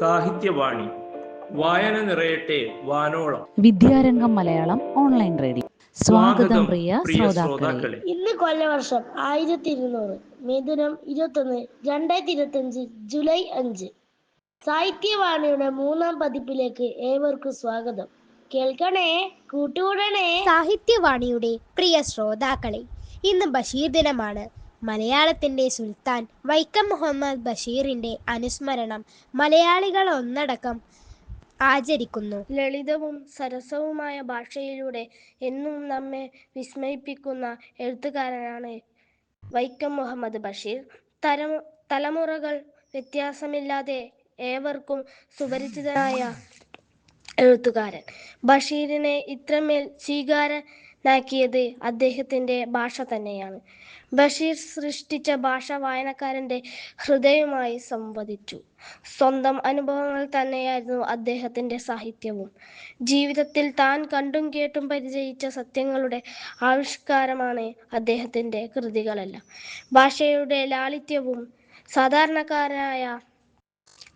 സാഹിത്യവാണി. വായന നിറയട്ടെ വാനോളം. Vidyarangam Malayalam online radio. സ്വാഗതം പ്രിയ ശ്രോതാക്കളെ. ഇന്ന് കൊല്ലവർഷം ആയിരത്തി ഇരുന്നൂറ് മിഥുനം ഇരുപത്തൊന്ന് രണ്ടായിരത്തി ഇരുപത്തഞ്ച് ജൂലൈ അഞ്ച്. സാഹിത്യവാണിയുടെ മൂന്നാം പതിപ്പിലേക്ക് ഏവർക്കും സ്വാഗതം. കേൾക്കണേ? കൂട്ടുകൂടണേ? സാഹിത്യവാണിയുടെ പ്രിയ ശ്രോതാക്കളെ ഇന്ന് ബഷീർ ദിനമാണ്. മലയാളത്തിന്റെ സുൽത്താൻ വൈക്കം മുഹമ്മദ് ബഷീറിന്റെ അനുസ്മരണം മലയാളികൾ ഒന്നടക്കം ആചരിക്കുന്നു. ലളിതവും സരസവുമായ ഭാഷയിലൂടെ എന്നും നമ്മെ വിസ്മയിപ്പിക്കുന്ന എഴുത്തുകാരനാണ് വൈക്കം മുഹമ്മദ് ബഷീർ. തലമു തലമുറകൾ വ്യത്യാസമില്ലാതെ ഏവർക്കും സുപരിചിതനായ എഴുത്തുകാരൻ. ബഷീറിനെ ഇത്രമേൽ സ്വീകാരനാക്കിയത് അദ്ദേഹത്തിന്റെ ഭാഷ തന്നെയാണ്. ബഷീർ സൃഷ്ടിച്ച ഭാഷ വായനക്കാരന്റെ ഹൃദയവുമായി സംവദിച്ചു. സ്വന്തം അനുഭവങ്ങൾ തന്നെയായിരുന്നു അദ്ദേഹത്തിന്റെ സാഹിത്യവും. ജീവിതത്തിൽ താൻ കണ്ടും കേട്ടും പരിചയിച്ച സത്യങ്ങളുടെ ആവിഷ്കാരമാണ് അദ്ദേഹത്തിന്റെ കൃതികളെല്ലാം. ഭാഷയുടെ ലാളിത്യവും സാധാരണക്കാരായ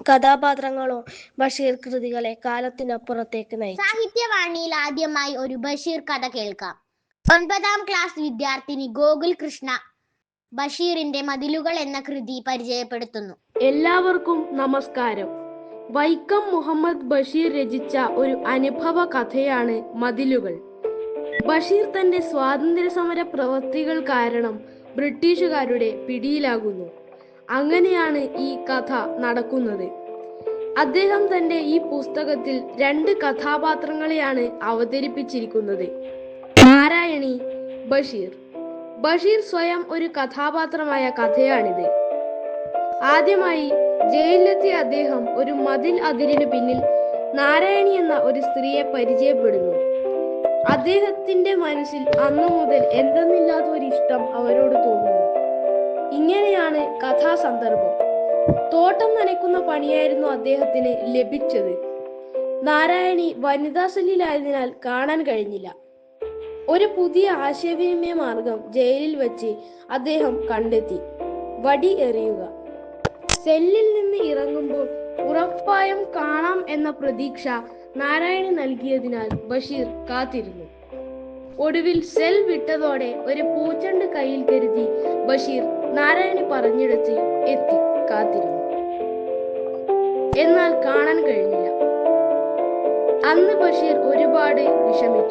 കഥാപാത്രങ്ങളോ ബഷീർ കൃതികളെ കാലത്തിനപ്പുറത്തേക്ക് നയിച്ചു. സാഹിത്യവാണിയിൽ ആദ്യമായി ഒരു ബഷീർ കഥ കേൾക്കാം. ഒൻപതാം ക്ലാസ് വിദ്യാർത്ഥിനി ഗോകുൽ കൃഷ്ണ ബഷീറിന്റെ മതിലുകൾ എന്ന കൃതി പരിചയപ്പെടുത്തുന്നു. എല്ലാവർക്കും നമസ്കാരം. വൈക്കം മുഹമ്മദ് ബഷീർ രചിച്ച ഒരു അനുഭവ കഥയാണ് മതിലുകൾ. ബഷീർ തന്റെ സ്വാതന്ത്ര്യ സമര പ്രവൃത്തികൾ കാരണം ബ്രിട്ടീഷുകാരുടെ പിടിയിലാകുന്നു. അങ്ങനെയാണ് ഈ കഥ നടക്കുന്നത്. അദ്ദേഹം തന്റെ ഈ പുസ്തകത്തിൽ രണ്ട് കഥാപാത്രങ്ങളെയാണ് അവതരിപ്പിച്ചിരിക്കുന്നത്. നാരായണി ബഷീർ. ബഷീർ സ്വയം ഒരു കഥാപാത്രമായ കഥയാണിത്. ആദ്യമായി ജയിലിലെത്തിയ അദ്ദേഹം ഒരു മതിൽ അതിരിനു പിന്നിൽ നാരായണി എന്ന ഒരു സ്ത്രീയെ പരിചയപ്പെടുന്നു. അദ്ദേഹത്തിന്റെ മനസ്സിൽ അന്നു മുതൽ എന്തെന്നില്ലാത്ത ഒരു ഇഷ്ടം അവരോട് തോന്നുന്നു. ഇങ്ങനെയാണ് കഥാസന്ദർഭം. തോട്ടം നനയ്ക്കുന്ന പണിയായിരുന്നു അദ്ദേഹത്തിന് ലഭിച്ചത്. നാരായണി വനിതാ കാണാൻ കഴിഞ്ഞില്ല. ഒരു പുതിയ ആശയവിനിമയ മാർഗം ജയിലിൽ വെച്ച് അദ്ദേഹം കണ്ടെത്തി. വടി എറിയുക. സെല്ലിൽ നിന്ന് ഇറങ്ങുമ്പോൾ ഉറപ്പായും കാണാം എന്ന പ്രതീക്ഷ നാരായണി നൽകിയതിനാൽ ബഷീർ കാത്തിരുന്നു. ഒടുവിൽ സെൽ വിട്ടതോടെ ഒരു പൂച്ചണ്ട് കയ്യിൽ കരുതി ബഷീർ നാരായണി പറഞ്ഞിടത്ത് എത്തി കാത്തിരുന്നു. എന്നാൽ കാണാൻ കഴിഞ്ഞില്ല. അന്ന് ബഷീർ ഒരുപാട് വിഷമിച്ചു.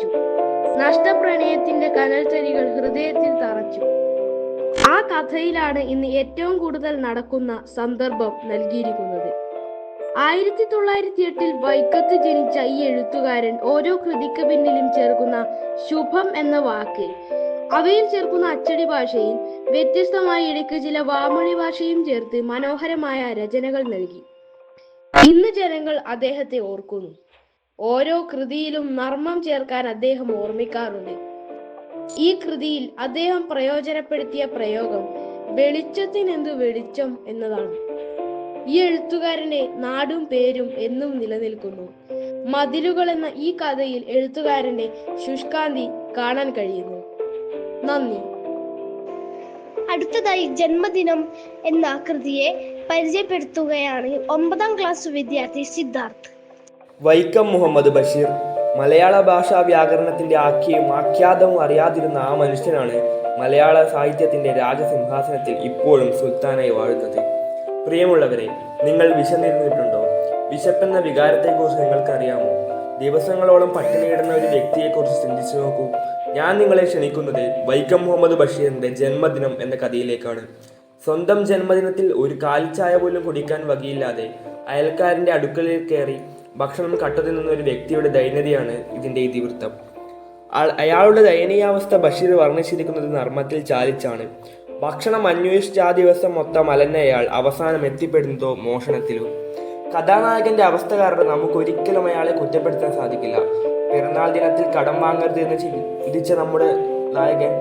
നഷ്ടപ്രണയത്തിന്റെ കനൽച്ചരികൾ ഹൃദയത്തിൽ തറച്ചു. ആ കഥയിലാണ് ഇന്ന് ഏറ്റവും കൂടുതൽ നടക്കുന്ന സന്ദർഭം നൽകിയിരിക്കുന്നത്. ആയിരത്തി തൊള്ളായിരത്തി എട്ടിൽ വൈക്കത്ത് ജനിച്ച ഈ എഴുത്തുകാരൻ ഓരോ കൃതിക്ക് പിന്നിലും ചേർക്കുന്ന ശുഭം എന്ന വാക്ക് അവയിൽ ചേർക്കുന്ന അച്ചടി ഭാഷയിൽ വ്യത്യസ്തമായ ഇടയ്ക്ക് ചില വാമൊഴി ഭാഷയും ചേർത്ത് മനോഹരമായ രചനകൾ നൽകി. ഇന്ന് ജനങ്ങൾ അദ്ദേഹത്തെ ഓർക്കുന്നു. ഓരോ കൃതിയിലും നർമ്മം ചേർക്കാൻ അദ്ദേഹം ഓർമ്മിക്കാറുണ്ട്. ഈ കൃതിയിൽ അദ്ദേഹം പ്രയോജനപ്പെടുത്തിയ പ്രയോഗം വെളിച്ചത്തിനെന്തു വെളിച്ചം എന്നതാണ്. ഈ എഴുത്തുകാരനെ നാടും പേരും എന്നും നിലനിൽക്കുന്നു. മതിലുകൾ എന്ന ഈ കഥയിൽ എഴുത്തുകാരന്റെ ശുഷ്കാന്തി കാണാൻ കഴിയുന്നു. നന്ദി. അടുത്തതായി ജന്മദിനം എന്ന കൃതിയെ പരിചയപ്പെടുത്തുകയാണ് ഒമ്പതാം ക്ലാസ് വിദ്യാർത്ഥി സിദ്ധാർത്ഥ്. വൈക്കം മുഹമ്മദ് ബഷീർ. മലയാള ഭാഷാ വ്യാകരണത്തിന്റെ ആഖ്യയും ആഖ്യാതവും അറിയാതിരുന്ന ആ മനുഷ്യനാണ് മലയാള സാഹിത്യത്തിന്റെ രാജസിംഹാസനത്തിൽ ഇപ്പോഴും സുൽത്താനായി വാഴുന്നത്. പ്രിയമുള്ളവരെ നിങ്ങൾ വിശന്നിരുന്നിട്ടുണ്ടോ? വിശപ്പെന്ന വികാരത്തെക്കുറിച്ച് നിങ്ങൾക്കറിയാമോ? ദിവസങ്ങളോളം പട്ടിണിയിടുന്ന ഒരു വ്യക്തിയെക്കുറിച്ച് ചിന്തിച്ചു നോക്കൂ. ഞാൻ നിങ്ങളെ ക്ഷണിക്കുന്നത് വൈക്കം മുഹമ്മദ് ബഷീറിന്റെ ജന്മദിനം എന്ന കഥയിലേക്കാണ്. സ്വന്തം ജന്മദിനത്തിൽ ഒരു കാലിച്ചായ പോലും കുടിക്കാൻ വകയില്ലാതെ അയൽക്കാരന്റെ അടുക്കളയിൽ കയറി ഭക്ഷണം കട്ടുതിന്നുന്ന ഒരു വ്യക്തിയുടെ ദൈനതയാണ് ഇതിന്റെ ഇതിവൃത്തം. അയാളുടെ ദയനീയാവസ്ഥ ബഷീർ വർണിച്ചിരിക്കുന്നത് നർമ്മത്തിൽ ചാലിച്ചാണ്. ഭക്ഷണം അന്വേഷിച്ച ആ ദിവസം മൊത്തം അലഞ്ഞ അയാൾ അവസാനം എത്തിപ്പെടുന്നതോ മോഷണത്തിലോ. കഥാനായകന്റെ അവസ്ഥ കാരണം നമുക്ക് ഒരിക്കലും അയാളെ കുറ്റപ്പെടുത്താൻ സാധിക്കില്ല. പിറന്നാൾ ദിനത്തിൽ കടം വാങ്ങരുത് എന്ന് ചിന്തിച്ച നമ്മുടെ നായകൻ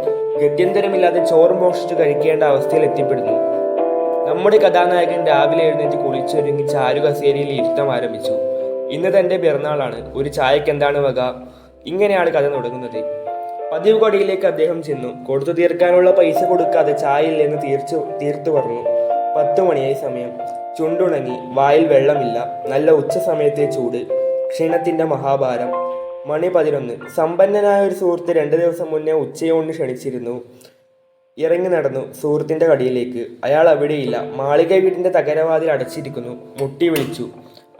ഗത്യന്തരമില്ലാതെ ചോറ് മോഷിച്ചു കഴിക്കേണ്ട അവസ്ഥയിൽ എത്തിപ്പെടുന്നു. നമ്മുടെ കഥാനായകൻ രാവിലെ എഴുന്നേറ്റ് കുളിച്ചൊരുങ്ങി ചാരു കസേരയിൽ ഇരുത്തം ആരംഭിച്ചു. ഇന്ന് തന്റെ പിറന്നാളാണ്. ഒരു ചായക്ക് എന്താണ് വക? ഇങ്ങനെയാണ് കഥ തുടങ്ങുന്നത്. പതിവ് കടയിലേക്ക് അദ്ദേഹം ചെന്നു. കൊടുത്തു തീർക്കാനുള്ള പൈസ കൊടുക്കാതെ ചായയിൽ നിന്ന് തീർച്ചു തീർത്തു പറഞ്ഞു. പത്തു മണിയായി സമയം. ചുണ്ടുണങ്ങി. വായിൽ വെള്ളമില്ല. നല്ല ഉച്ച സമയത്തെ ചൂട്. ക്ഷീണത്തിന്റെ മഹാഭാരം. മണി പതിനൊന്ന്. സമ്പന്നനായ ഒരു സുഹൃത്ത് രണ്ട് ദിവസം മുന്നേ ഉച്ചയോണ്ട് ക്ഷണിച്ചിരുന്നു. ഇറങ്ങി നടന്നു സുഹൃത്തിന്റെ കടിയിലേക്ക്. അയാൾ അവിടെയില്ല. മാളിക വീടിന്റെ തകരവാതിൽ അടച്ചിരിക്കുന്നു. മുട്ടി വിളിച്ചു.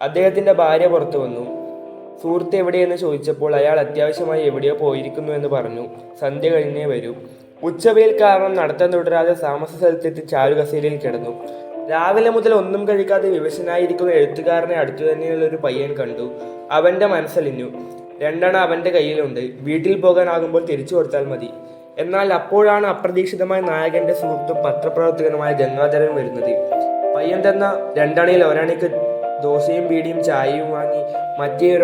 അദ്ദേഹത്തിന്റെ ഭാര്യ പുറത്തു വന്നു. സുഹൃത്ത് എവിടെയെന്ന് ചോദിച്ചപ്പോൾ അയാൾ അത്യാവശ്യമായി എവിടെയോ പോയിരിക്കുന്നു എന്ന് പറഞ്ഞു. സന്ധ്യ കഴിഞ്ഞേ വരൂ. ഉച്ചവെയിൽ കാരണം നടത്തം തുടരാതെ താമസ സ്ഥലത്തെത്തി ചാരുകസേരയിൽ കിടന്നു. രാവിലെ മുതൽ ഒന്നും കഴിക്കാതെ വിവശനായിരിക്കുന്ന എഴുത്തുകാരനെ അടുത്തു തന്നെയുള്ള ഒരു പയ്യൻ കണ്ടു. അവന്റെ മനസ്സലിഞ്ഞു. രണ്ടെണ്ണം അവന്റെ കയ്യിലുണ്ട്. വീട്ടിൽ പോകാനാകുമ്പോൾ തിരിച്ചു കൊടുത്താൽ മതി. എന്നാൽ അപ്പോഴാണ് അപ്രതീക്ഷിതമായ നായകന്റെ സുഹൃത്തും പത്രപ്രവർത്തകനുമായ ഗംഗാധരൻ വരുന്നത്. പയ്യൻ തന്ന രണ്ടണയിൽ ഒരണയ്ക്ക് ദോശയും ബീഡിയും ചായയും വാങ്ങി മറ്റേ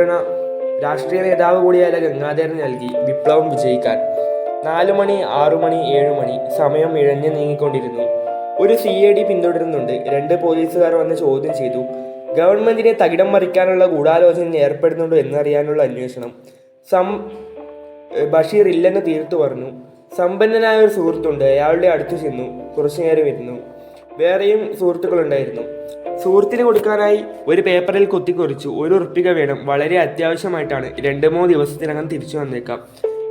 രാഷ്ട്രീയ നേതാവ് കൂടിയായ ഗംഗാധരൻ നൽകി വിപ്ലവം വിജയിക്കാൻ. നാലു മണി ആറു മണി ഏഴു മണി സമയം ഇഴഞ്ഞു നീങ്ങിക്കൊണ്ടിരുന്നു. ഒരു സി എ ഡി പിന്തുടരുന്നുണ്ട്. രണ്ട് പോലീസുകാർ വന്ന് ചോദ്യം ചെയ്തു. ഗവൺമെന്റിനെ തകിടം മറിക്കാനുള്ള ഗൂഢാലോചനയിൽ ഏർപ്പെടുന്നുണ്ടോ എന്നറിയാനുള്ള അന്വേഷണം. സം ബഷീർ ഇല്ലെന്ന് തീർത്തു പറഞ്ഞു. സമ്പന്നനായ ഒരു സുഹൃത്തുണ്ട്. അയാളുടെ അടുത്ത് ചെന്നു. കുറച്ചു നേരം ഇരുന്നു. വേറെയും സുഹൃത്തുക്കളുണ്ടായിരുന്നു. സുഹൃത്തിന് കൊടുക്കാനായി ഒരു പേപ്പറിൽ കുത്തിക്കുറിച്ചു. ഒരു ഉറപ്പിക വേണം. വളരെ അത്യാവശ്യമായിട്ടാണ്. രണ്ട് മൂന്ന് ദിവസത്തിനകം തിരിച്ചു വന്നേക്കാം.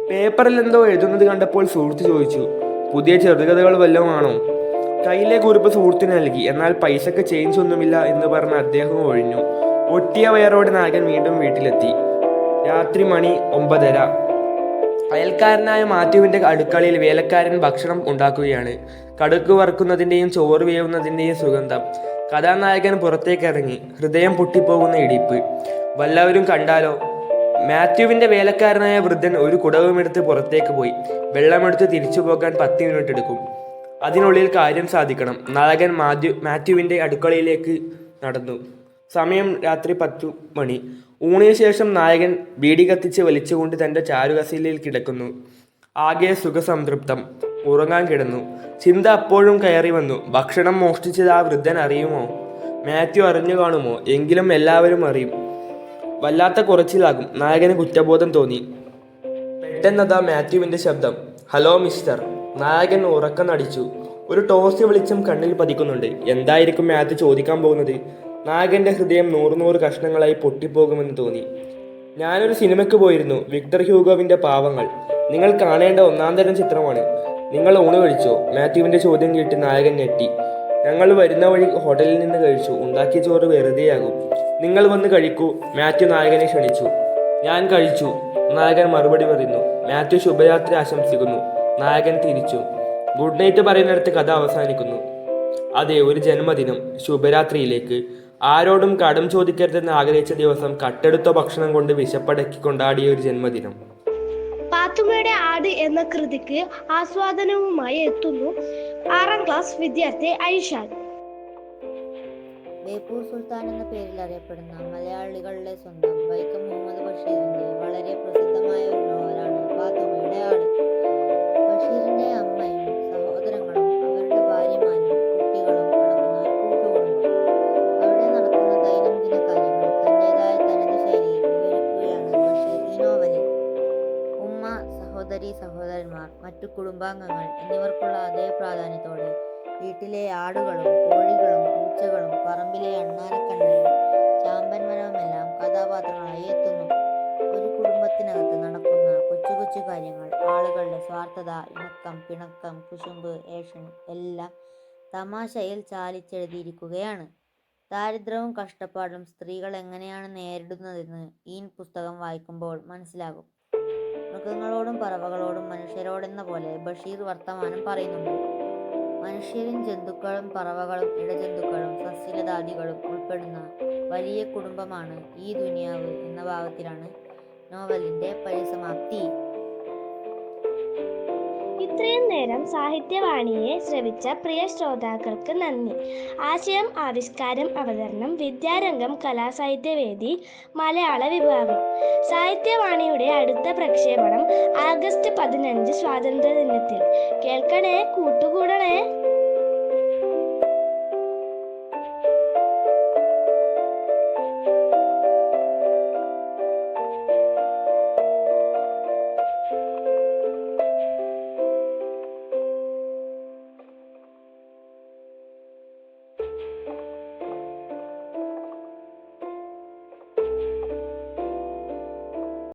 പേപ്പറിൽ എന്തോ എഴുതുന്നത് കണ്ടപ്പോൾ സുഹൃത്ത് ചോദിച്ചു പുതിയ ചെറുകഥകൾ വല്ലതും ആണോ? കയ്യിലെ കുറിപ്പ് സുഹൃത്തിന് നൽകി. എന്നാൽ പൈസക്ക് ചേഞ്ച് ഒന്നുമില്ല എന്ന് പറഞ്ഞ് അദ്ദേഹം ഒഴിഞ്ഞു. ഒട്ടിയ വയറോടെ നായകൻ വീണ്ടും വീട്ടിലെത്തി. രാത്രി മണി ഒമ്പതര. അയൽക്കാരനായ മാത്യുവിന്റെ അടുക്കളയിൽ വേലക്കാരൻ ഭക്ഷണം ഉണ്ടാക്കുകയാണ്. കടുക്ക് വറുക്കുന്നതിന്റെയും ചോറ് വേവുന്നതിന്റെയും സുഗന്ധം. കഥാനായകൻ പുറത്തേക്ക് ഇറങ്ങി. ഹൃദയം പൊട്ടിപ്പോകുന്ന ഇടിപ്പ്. വല്ലവരും കണ്ടാലോ? മാത്യുവിന്റെ വേലക്കാരനായ വൃദ്ധൻ ഒരു കുടവുമെടുത്ത് പുറത്തേക്ക് പോയി. വെള്ളമെടുത്ത് തിരിച്ചു പോകാൻ പത്ത് മിനിറ്റ് എടുക്കും. അതിനുള്ളിൽ കാര്യം സാധിക്കണം. നായകൻ മാത്യു മാത്യുവിന്റെ അടുക്കളയിലേക്ക് നടന്നു. സമയം രാത്രി പത്തു മണി. ഊണിന് ശേഷം നായകൻ ബീഡി കത്തിച്ച് വലിച്ചുകൊണ്ട് തന്റെ ചാരുകസയിലിൽ കിടക്കുന്നു. ആകെ സുഖസംതൃപ്തം. ഉറങ്ങാൻ കിടന്നു. ചിന്ത അപ്പോഴും കയറി വന്നു. ഭക്ഷണം മോഷ്ടിച്ചത് ആ വൃദ്ധൻ അറിയുമോ? മാത്യു അറിഞ്ഞു കാണുമോ? എങ്കിലും എല്ലാവരും അറിയും. വല്ലാത്ത കുറച്ചിലാകും. നായകന് കുറ്റബോധം തോന്നി. പെട്ടെന്നതാ മാത്യുവിന്റെ ശബ്ദം. Hello mister. നായകൻ ഉറക്കം നടിച്ചു. ഒരു ടോസ് വെളിച്ചം കണ്ണിൽ പതിക്കുന്നുണ്ട്. എന്തായിരിക്കും മാത്യു ചോദിക്കാൻ പോകുന്നത്? നായകന്റെ ഹൃദയം നൂറ് നൂറ് കഷ്ണങ്ങളായി പൊട്ടിപ്പോകുമെന്ന് തോന്നി. ഞാനൊരു സിനിമയ്ക്ക് പോയിരുന്നു വിക്ടർ ഹ്യൂഗോവിന്റെ പാവങ്ങൾ. നിങ്ങൾ കാണേണ്ട ഒന്നാം തരം ചിത്രമാണ്. നിങ്ങൾ ഊണ് കഴിച്ചോ? മാത്യുവിന്റെ ചോദ്യം കേട്ട് നായകൻ ഞെട്ടി. ഞങ്ങൾ വരുന്ന വഴി ഹോട്ടലിൽ നിന്ന് കഴിച്ചു ഉണ്ടാക്കിയ ചോറ് വെറുതെയാകും. നിങ്ങൾ വന്ന് കഴിക്കൂ മാത്യു നായകനെ ക്ഷണിച്ചു. ഞാൻ കഴിച്ചു നായകൻ മറുപടി പറയുന്നു. മാത്യു ശുഭരാത്രി ആശംസിക്കുന്നു നായകൻ തിരിച്ചു. ഗുഡ് നൈറ്റ് പറയുന്നിടത്ത് കഥ അവസാനിക്കുന്നു. അതെ ഒരു ജന്മദിനം ശുഭരാത്രിയിലേക്ക്. ആരോടും കടം ചോദിക്കരുതെന്ന് ആഗ്രഹിച്ച ദിവസം കട്ടെടുത്ത ഭക്ഷണം കൊണ്ട് വിശപ്പടക്കി കൊണ്ടാടിയ ഒരു ജന്മദിനം. പാത്തുമ്മയുടെ ആട് എന്ന കൃതിക്ക് ആസ്വാദനവുമായി എത്തുന്നു ആറാം ക്ലാസ് വിദ്യാർത്ഥി ഐഷാൻ. ബേപ്പൂർ സുൽത്താൻ എന്ന പേരിൽ അറിയപ്പെടുന്ന മലയാളികളുടെ സ്വന്തം വൈക്കം മുഹമ്മദ് ബഷീറിന്റെ വളരെ പ്രസിദ്ധമായ ഒരു നോവലാണ് പാത്തുമ്മയുടെ ആട്. കുടുംബാംഗങ്ങൾ എന്നിവർക്കുള്ള അതേ പ്രാധാന്യത്തോടെ വീട്ടിലെ ആടുകളും കോഴികളും പൂച്ചകളും പറമ്പിലെ അണ്ണാരക്കണ്ണയും ചാമ്പൻ മരവുമെല്ലാം കഥാപാത്രങ്ങളായി എത്തുന്നു. ഒരു കുടുംബത്തിനകത്ത് നടക്കുന്ന കൊച്ചു കൊച്ചു കാര്യങ്ങൾ ആളുകളുടെ സ്വാർത്ഥത ഇണക്കം പിണക്കം കുശുമ്പ് ഏഷണം എല്ലാം തമാശയിൽ ചാലിച്ചെഴുതിയിരിക്കുകയാണ്. ദാരിദ്ര്യവും കഷ്ടപ്പാടും സ്ത്രീകൾ എങ്ങനെയാണ് നേരിടുന്നതെന്ന് ഈ പുസ്തകം വായിക്കുമ്പോൾ മനസ്സിലാകും. മൃഗങ്ങളോടും പറവകളോടും മനുഷ്യരോടെന്ന പോലെ ബഷീർ വർത്തമാനം പറയുന്നുണ്ട്. മനുഷ്യരും ജന്തുക്കളും പറവകളും ഇഴജന്തുക്കളും സസ്യലതാദികളും ഉൾപ്പെടുന്ന വലിയ കുടുംബമാണ് ഈ ദുനിയാവ് എന്ന ഭാവത്തിലാണ് നോവലിന്റെ പരിസമാപ്തി. ഇത്രയും നേരം സാഹിത്യവാണിയെ ശ്രവിച്ച പ്രിയ ശ്രോതാക്കൾക്ക് നന്ദി. ആശയം ആവിഷ്കാരം അവതരണം വിദ്യാരംഗം കലാസാഹിത്യവേദി മലയാള വിഭാഗം. സാഹിത്യവാണിയുടെ അടുത്ത പ്രക്ഷേപണം ആഗസ്റ്റ് പതിനഞ്ച് സ്വാതന്ത്ര്യ ദിനത്തിൽ കേൾക്കണേ കൂട്ടുകൂടണേ.